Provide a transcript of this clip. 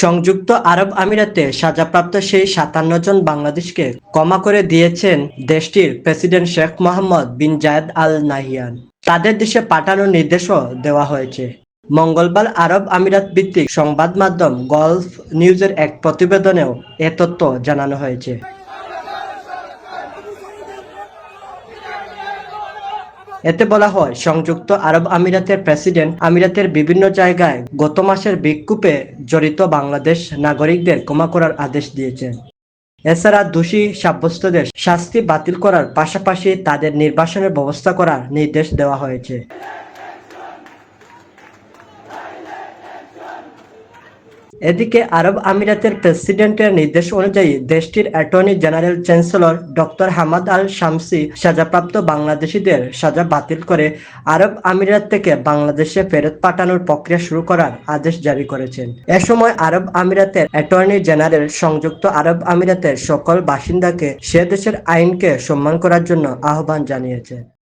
সংযুক্ত আরব আমিরাতে সাজাপ্রাপ্ত সেই সাতান্ন জন বাংলাদেশকে ক্ষমা করে দিয়েছেন দেশটির president Sheikh Mohamed bin Zayed Al Nahyan. তাদের দেশে পাঠানোর নির্দেশও দেওয়া হয়েছে। মঙ্গলবার আরব আমিরাত ভিত্তিক সংবাদ মাধ্যম গলফ নিউজের এক প্রতিবেদনেও এ তথ্য জানানো হয়েছে। এতে বলা হয়, সংযুক্ত আরব আমিরাতের প্রেসিডেন্ট আমিরাতের বিভিন্ন জায়গায় গত মাসের বিক্ষোভে জড়িত বাংলাদেশ নাগরিকদের ক্ষমা করার আদেশ দিয়েছেন এছাড়া দোষী সাব্যস্তদের শাস্তি বাতিল করার পাশাপাশি তাদের নির্বাসনের ব্যবস্থা করার নির্দেশ দেওয়া হয়েছে। এদিকে আরব আমিরাতের প্রেসিডেন্টের নির্দেশ অনুযায়ী দেশটির attorney general chancellor doctor Hamad Al Shamsi সাজাপ্রাপ্ত বাংলাদেশিদের সাজা বাতিল করে আরব আমিরাত থেকে বাংলাদেশে ফেরত পাঠানোর প্রক্রিয়া শুরু করার আদেশ জারি করেছেন। এ সময় আরব আমিরাতের অ্যাটর্নি জেনারেল সংযুক্ত আরব আমিরাতের সকল বাসিন্দাকে সে দেশের আইনকে সম্মান করার জন্য আহ্বান জানিয়েছেন।